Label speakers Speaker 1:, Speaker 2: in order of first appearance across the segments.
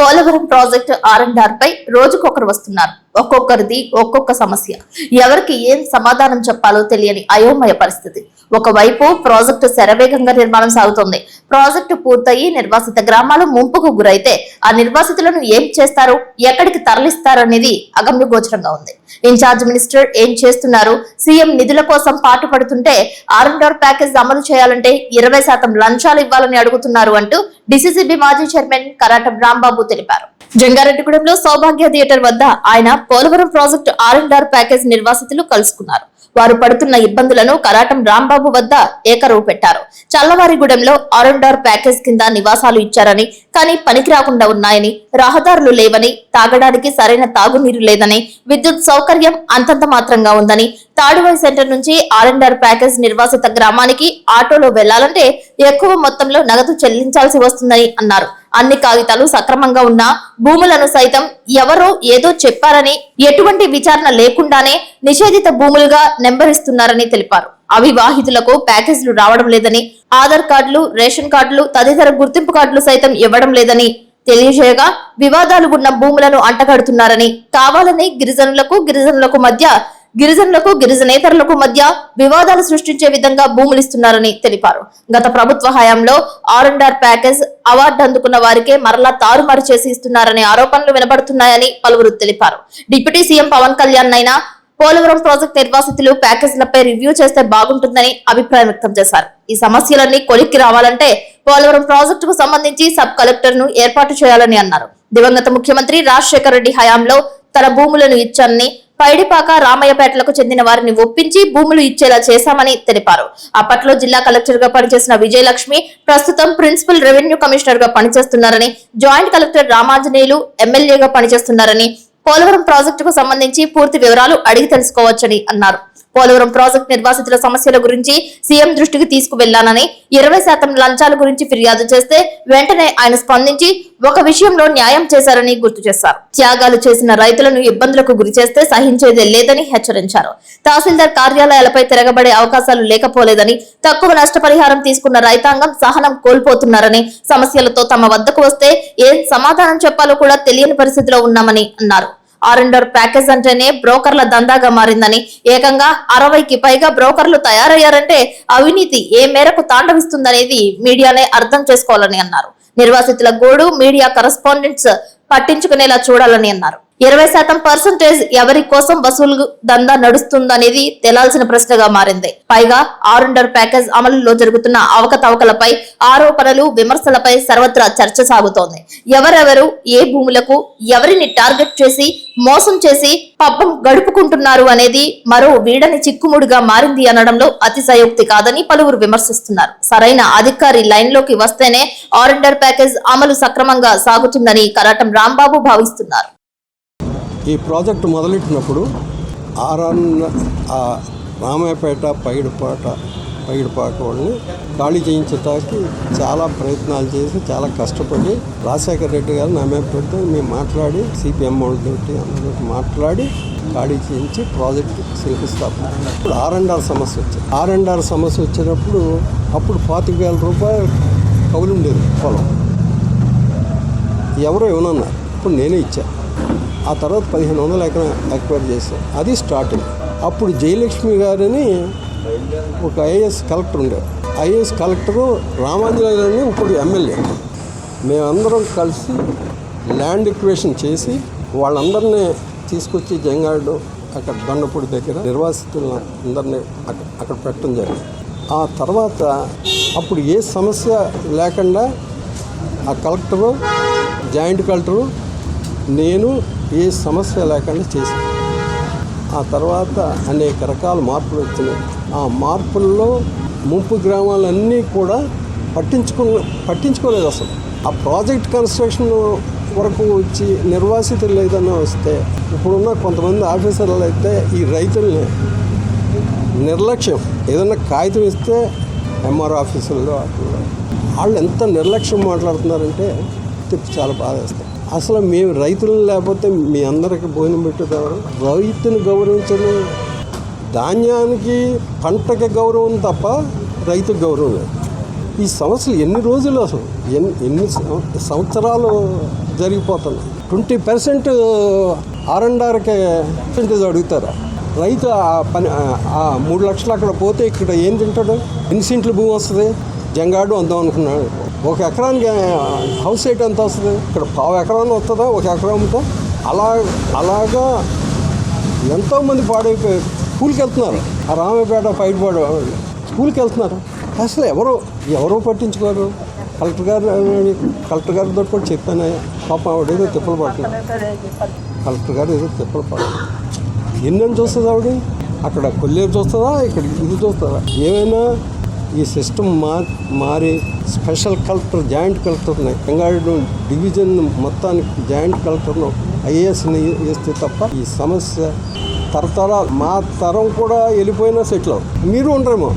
Speaker 1: Polavaram project R and R పై రోజుకొకరు వస్తున్నారు. ఒక్కొక్కరిది ఒక్కొక్క సమస్య. ఎవరికి ఏం సమాధానం చెప్పాలో తెలియని అయోమయ పరిస్థితి. ఒకవైపు ప్రాజెక్టు శరవేగంగా నిర్మాణం సాగుతోంది. ప్రాజెక్టు పూర్తయి నిర్వాసిత గ్రామాలు ముంపుకు గురైతే ఆ నిర్వాసితులను ఏం చేస్తారు? ఎక్కడికి తరలిస్తారు అనేది అగమ్యగోచరంగా ఉంది. ఇన్ఛార్జ్ మినిస్టర్ ఏం చేస్తున్నారు? సీఎం నిధుల కోసం పాటుపడుతుంటే పడుతుంటే ఆర్ ప్యాకేజ్ అమలు చేయాలంటే ఇరవై శాతం లంచాలు ఇవ్వాలని అడుగుతున్నారు అంటూ డిసిసిబి మాజీ చైర్మన్ కరాటం రాంబాబు తెలిపారు. జంగారెడ్డిగూడెంలో సౌభాగ్య థియేటర్ వద్ద ఆయన Polavaram project R and R package నిర్వాసితులు కలుసుకున్నారు. వారు పడుతున్న ఇబ్బందులను కరాటం రాంబాబు వద్ద ఏకరువు పెట్టారు. చల్లవారిగూడెంలో ఆర్ అండ్ ఆర్ ప్యాకేజ్ కింద నివాసాలు ఇచ్చారని కానీ పనికి రాకుండా ఉన్నాయని రహదారులు లేవని తాగడానికి సరైన తాగునీరు లేదని విద్యుత్ సౌకర్యం అంతంత మాత్రంగా ఉందని తాడువై సెంటర్ నుంచి ఆర్ అండ్ ఆర్ ప్యాకేజ్ నిర్వాసిత గ్రామానికి ఆటోలో వెళ్ళాలంటే ఎక్కువ మొత్తంలో నగదు చెల్లించాల్సి వస్తుందని అన్నారు. అన్ని కాగితాలు సక్రమంగా ఉన్నా భూములను సైతం ఎవరో ఏదో చెప్పారని ఎటువంటి విచారణ లేకుండానే నిషేధిత భూములుగా నెంబరిస్తున్నారని తెలిపారు. అవివాహితులకు ప్యాకేజీలు రావడం లేదని ఆధార్ కార్డులు రేషన్ కార్డులు తదితర గుర్తింపు కార్డులు సైతం ఇవ్వడం లేదని తెలియజేయగా వివాదాలు ఉన్న భూములను అంటగడుతున్నారని కావాలని గిరిజనులకు గిరిజనులకు మధ్య గిరిజనులకు గిరిజనేతరులకు మధ్య వివాదాలు సృష్టించే విధంగా భూములు ఇస్తున్నారని తెలిపారు. గత ప్రభుత్వ హయాంలో R and R package award అందుకున్న వారికే మరలా తారుమారు చేసి ఇస్తున్నారనే ఆరోపణలు వినబడుతున్నాయని పలువురు తెలిపారు. డిప్యూటీ సీఎం పవన్ కళ్యాణ్ అయినా పోలవరం ప్రాజెక్ట్ నిర్వాసితులు ప్యాకేజీలపై రివ్యూ చేస్తే బాగుంటుందని అభిప్రాయం వ్యక్తం చేశారు. ఈ సమస్యలన్నీ కొలిక్కి రావాలంటే పోలవరం ప్రాజెక్టుకు సంబంధించి సబ్ కలెక్టర్ను ఏర్పాటు చేయాలని అన్నారు. దివంగత ముఖ్యమంత్రి రాజశేఖర రెడ్డి హయాంలో తన భూములను ఇచ్చానని పైడిపాక రామయ్యపేటలకు చెందిన వారిని ఒప్పించి భూములు ఇచ్చేలా చేశామని తెలిపారు. అప్పట్లో జిల్లా కలెక్టర్గా పనిచేసిన విజయలక్ష్మి ప్రస్తుతం ప్రిన్సిపల్ రెవెన్యూ కమిషనర్గా పనిచేస్తున్నారని జాయింట్ కలెక్టర్ రామాంజనేయులు ఎమ్మెల్యేగా పనిచేస్తున్నారని పోలవరం ప్రాజెక్టుకు సంబంధించి పూర్తి వివరాలు అడిగి తెలుసుకోవచ్చని అన్నారు. పోలవరం ప్రాజెక్టు నిర్వాసితుల సమస్యల గురించి సీఎం దృష్టికి తీసుకువెళ్ళానని ఇరవై శాతం లంచాల గురించి ఫిర్యాదు చేస్తే వెంటనే ఆయన స్పందించి ఒక విషయంలో న్యాయం చేశారని గుర్తు చేశారు. త్యాగాలు చేసిన రైతులను ఇబ్బందులకు గురి చేస్తే సహించేదే లేదని హెచ్చరించారు. తహసీల్దార్ కార్యాలయాలపై తిరగబడే అవకాశాలు లేకపోలేదని తక్కువ నష్టపరిహారం తీసుకున్న రైతాంగం సహనం కోల్పోతున్నారని సమస్యలతో తమ వద్దకు వస్తే ఏం సమాధానం చెప్పాలో కూడా తెలియని పరిస్థితిలో ఉన్నామని అన్నారు. ఆర్ అండ్ ఆర్ ప్యాకేజ్ అంటేనే బ్రోకర్ల దందాగా మారిందని. ఏకంగా అరవైకి పైగా బ్రోకర్లు తయారయ్యారంటే అవినీతి ఏ మేరకు తాండవిస్తుందనేది మీడియానే అర్థం చేసుకోవాలని అన్నారు. నిర్వాసితుల గోడు మీడియా కరస్పాండెంట్స్ పట్టించుకునేలా చూడాలని అన్నారు. ఇరవై శాతం పర్సంటేజ్ ఎవరి కోసం వసూలు దందా నడుస్తుందనేది తెలాల్సిన ప్రశ్నగా మారింది. పైగా ఆరుండర్ ప్యాకేజ్ అమలులో జరుగుతున్న అవకతవకలపై ఆరోపణలు విమర్శలపై సర్వత్రా చర్చ సాగుతోంది. ఎవరెవరు ఏ భూములకు ఎవరిని టార్గెట్ చేసి మోసం చేసి పబ్బం గడుపుకుంటున్నారు అనేది మరో వీడని చిక్కుముడిగా మారింది అనడంలో అతిశయోక్తి కాదని పలువురు విమర్శిస్తున్నారు. సరైన అధికారి లైన్లోకి వస్తేనే ఆరెండర్ ప్యాకేజ్ అమలు సక్రమంగా సాగుతుందని కరాటం రాంబాబు భావిస్తున్నారు.
Speaker 2: ఈ ప్రాజెక్టు మొదలెట్టినప్పుడు ఆర్ఆర్ ఆ రామాయపేట పైడిపాట పైడిపాక వాళ్ళని ఖాళీ చేయించడానికి చాలా ప్రయత్నాలు చేసి చాలా కష్టపడి రాజశేఖర రెడ్డి గారు నా మేము మాట్లాడి సిపిఎం వాళ్ళతోటి అందరితో మాట్లాడి ఖాళీ చేయించి ప్రాజెక్టు శంకుస్థాపన ఇప్పుడు ఆర్ అండ్ ఆర్ సమస్య వచ్చింది. ఆర్ అండ్ ఆర్ సమస్య వచ్చినప్పుడు అప్పుడు పాతిక వేల రూపాయలు కౌలు ఉండేది పొలం. ఎవరో ఇవ్వనన్నారు ఇప్పుడు నేనే ఇచ్చాను ఆ తర్వాత పదిహేను వందల ఎకరం ఎక్వైర్ చేశాం. అది స్టార్టింగ్ అప్పుడు జయలక్ష్మి గారని ఒక ఐఏఎస్ కలెక్టర్ ఉండేవారు ఐఏఎస్ కలెక్టరు రామాంజనేయులు అని ఇప్పుడు ఎమ్మెల్యే. మేమందరం కలిసి ల్యాండ్ ఎక్వేషన్ చేసి వాళ్ళందరినీ తీసుకొచ్చి జంగాడు అక్కడ దండపూడి దగ్గర నిర్వాసితులను అందరినీ అక్కడ అక్కడ పెట్టడం జరిగింది. ఆ తర్వాత అప్పుడు ఏ సమస్య లేకుండా ఆ కలెక్టరు జాయింట్ కలెక్టరు నేను ఏ సమస్య లేకుండా చేశాను ఆ తర్వాత అనేక రకాల మార్పులు వచ్చినాయి. ఆ మార్పుల్లో ముంపు గ్రామాలన్నీ కూడా పట్టించుకు పట్టించుకోలేదు అసలు. ఆ ప్రాజెక్ట్ కన్స్ట్రక్షన్ వరకు వచ్చి నిర్వాసితులు ఏదైనా వస్తే ఇప్పుడున్న కొంతమంది ఆఫీసర్లు అయితే ఈ రైతుల్ని నిర్లక్ష్యం. ఏదైనా కాగితం ఇస్తే ఎంఆర్ ఆఫీసుల్లో వాళ్ళు ఎంత నిర్లక్ష్యం మాట్లాడుతున్నారంటే తిప్పి చాలా బాధ వేస్తాయి అసలు మేము రైతులను లేకపోతే మీ అందరికి భోజనం పెట్టేదెవరు రైతుని గౌరవించడం ధాన్యానికి పంటకి గౌరవం తప్ప రైతుకు గౌరవం లేదు. ఈ సమస్యలు ఎన్ని రోజులు అసలు? ఎన్ని ఎన్ని సంవత్సరాలు జరిగిపోతున్నాయి? Twenty percent R and RK percentage అడుగుతారా? రైతు ఆ పని ఆ- ఆ మూడు లక్షలు అక్కడ పోతే ఇక్కడ ఏం తింటాడు? ఎన్ని సెంట్లు భూమి వస్తుంది? జంగాడు అందాం అనుకున్నాడు. ఒక ఎకరానికి హౌస్ రేట్ ఎంత వస్తుంది? ఇక్కడ పావు ఎకరాన్ని వస్తుందా? ఒక ఎకరంతో? అలా అలాగా ఎంతోమంది పాడైపోయి స్కూల్కి వెళ్తున్నారు ఆ రామపేట పైడిపాడు వాళ్ళు స్కూల్కి వెళ్తున్నారు అసలు ఎవరు ఎవరు పట్టించుకోరు? కలెక్టర్ గారు కలెక్టర్ గారితో కూడా చెప్పాను. పాప ఆవిడ ఏదో తిప్పలు పడుతుంది. కలెక్టర్ గారు ఏదో తిప్పలు పడుతుంది. ఎన్నెన్ని చూస్తుంది ఆవిడ? అక్కడ కొల్లేరు చూస్తుందా? ఇక్కడ ఇది చూస్తుందా? ఏమైనా ఈ సిస్టమ్ మార్ మారి స్పెషల్ కలెక్టర్ జాయింట్ కలెక్టర్ ఉన్నాయి డివిజన్ మొత్తానికి జాయింట్ కలెక్టర్ను ఐఏఎస్ని వేస్తే తప్ప ఈ సమస్య తరతరాలు మా తరం కూడా వెళ్ళిపోయినా సెటిల్ మీరు ఉండరేమో.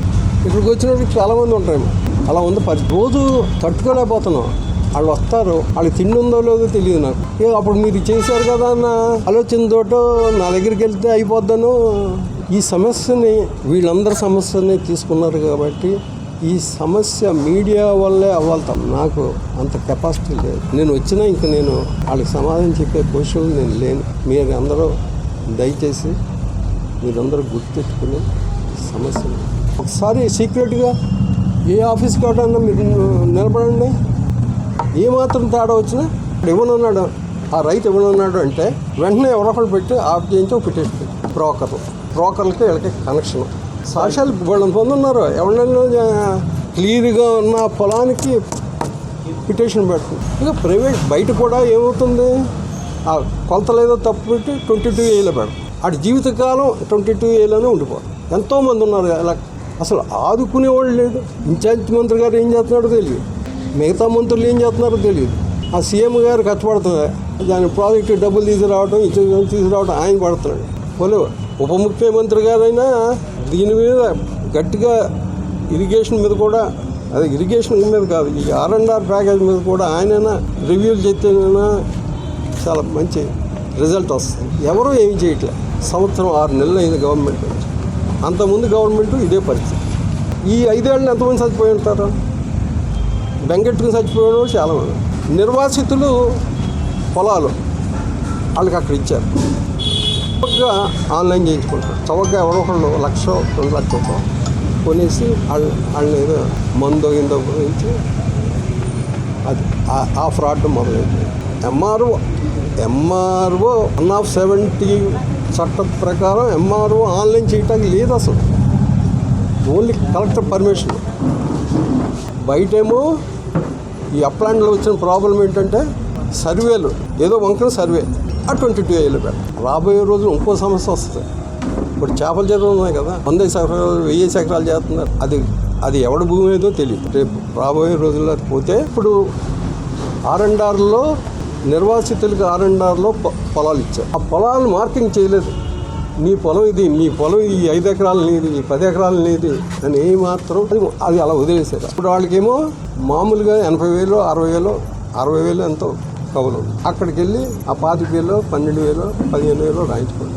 Speaker 2: ఇక్కడికి వచ్చినప్పుడు చాలామంది ఉంటారేమో అలా ఉంది. పది రోజు తట్టుకోలేకపోతున్నాం. వాళ్ళు వస్తారు. వాళ్ళు తిండి ఉందో లేదో తెలియదు నాకు. అప్పుడు మీరు చేశారు కదా అన్న ఆలోచనతోటో నా దగ్గరికి వెళ్తే అయిపోద్దను. ఈ సమస్యని వీళ్ళందరి సమస్యని తీసుకున్నారు కాబట్టి ఈ సమస్య మీడియా వల్లే అవ్వాలి నాకు అంత కెపాసిటీ లేదు. నేను వచ్చినా ఇంక నేను వాళ్ళకి సమాధానం చెప్పే పొజిషన్ నేను లేను. మీరు అందరూ దయచేసి మీరందరూ గుర్తెట్టుకుని సమస్య ఒకసారి సీక్రెట్గా ఏ ఆఫీస్ కావడన్నా మీరు నిలబడండి. ఏమాత్రం తేడా వచ్చినా ఇప్పుడు ఇవ్వనున్నాడు ఆ రైతు ఇవ్వనున్నాడు అంటే వెంటనే ఎవరొకరు పెట్టి ఆఫ్ చేయించి ఒక పెట్టేసి బ్రోకర్. బ్రోకర్లకి వీళ్ళకి కనెక్షన్ సాక్ష్యాలు వాళ్ళ మంది ఉన్నారు ఎవరైనా క్లియర్గా ఉన్న పొలానికి పిటిషన్ పెడుతుంది. ఇక ప్రైవేట్ బయట కూడా ఏమవుతుంది? ఆ కొలతలేదో తప్పు పెట్టి ట్వంటీ టూ ఏలో పెడతాం అటు జీవితకాలం ట్వంటీ టూ ఏలోనే ఉండిపోతుంది ఎంతోమంది ఉన్నారు. ఇలా అసలు ఆదుకునేవాళ్ళు లేదు ఇన్ఛార్జ్ మంత్రి గారు ఏం చేస్తున్నాడో తెలియదు. మిగతా మంత్రులు ఏం చేస్తున్నారో తెలియదు. ఆ సీఎం గారు కష్టపడుతుంది దాని ప్రాజెక్టు డబ్బులు తీసుకురావడం ఇచ్చి తీసుకురావడం ఆయన పడుతున్నాడు. పోలే ఉప ముఖ్యమంత్రి గారైనా దీని మీద గట్టిగా ఇరిగేషన్ మీద కూడా అదే ఇరిగేషన్ మీద కాదు ఈ ఆర్ అండ్ ఆర్ ప్యాకేజ్ మీద కూడా ఆయనైనా రివ్యూలు చెప్తేనైనా చాలా మంచి రిజల్ట్ వస్తుంది. ఎవరూ ఏమి చేయట్లే. సంవత్సరం ఆరు నెలలు అయింది గవర్నమెంట్ వచ్చి అంతకుముందు గవర్నమెంట్ ఇదే పరిస్థితి. ఈ ఐదేళ్ళని ఎంతమంది చచ్చిపోయి ఉంటారు బెంగెట్టుకుని చచ్చిపోయిన చాలామంది. నిర్వాసితులు పొలాలు వాళ్ళకి అక్కడ ఇచ్చారు. చవకగా ఆన్లైన్ చేయించుకుంటారు. చవకగా ఎవరో ఒకళ్ళు లక్ష రెండు లక్షలు కొనేసి వాళ్ళ వాళ్ళని ఏదో మందో ఇందో గురించి అది ఆ- ఫ్రాడ్ మొదలైంది. MRO MRO one of seventy చట్టం ప్రకారం ఎంఆర్ఓ ఆన్లైన్ చేయటానికి లేదు అసలు. Only collector permission. బయటేమో ఈ అప్లాండ్లో వచ్చిన ప్రాబ్లం ఏంటంటే సర్వేలు ఏదో వంకన సర్వే. ఆ ట్వంటీ టూ ఏళ్ళు రాబోయే రోజులు ఇంకో సమస్య వస్తుంది. ఇప్పుడు చేపల చెరువులు ఉన్నాయి కదా వంద ఎకరాలు వెయ్యి ఎకరాలు చేస్తున్నారు. అది అది ఎవడి భూమి ఏదో తెలియదు. రేపు రాబోయే రోజుల్లో పోతే ఇప్పుడు ఆర్ఎండ్ఆర్లో నిర్వాసితులకు ఆర్ఎండ్ఆర్లో పొలాలు ఇచ్చారు. ఆ పొలాలు మార్కింగ్ చేయలేదు. నీ పొలం ఇది నీ పొలం ఈ ఐదు ఎకరాలు నీది ఈ పది ఎకరాలు నీది అని ఏ మాత్రం అది అది అలా వదిలేసారు ఇప్పుడు వాళ్ళకేమో మామూలుగా ఎనభై వేలు అరవై వేలు అరవై వేలు ఎంతో. కవులు. అక్కడికి వెళ్ళి ఆ పాతిక వేలు పన్నెండు వేలు పదిహేను వేలు రాయించుకోండి.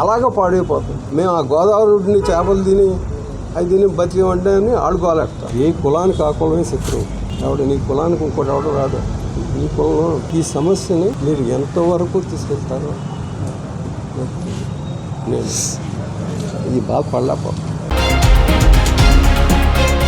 Speaker 2: అలాగా పాడైపోతుంది మేము ఆ గోదావరిని చేపలు తిని అవి తిని బతికేమంటే అని ఆడుకోలేక ఏ కులానికి ఆ కులమే శత్రువు. ఎవడు నీ కులానికి ఇంకోటి ఎవడు రాడు. ఈ కులంలో ఈ సమస్యని మీరు ఎంతవరకు తీసుకెళ్తారో నేను ఇది బాగా పడలేకపోతాను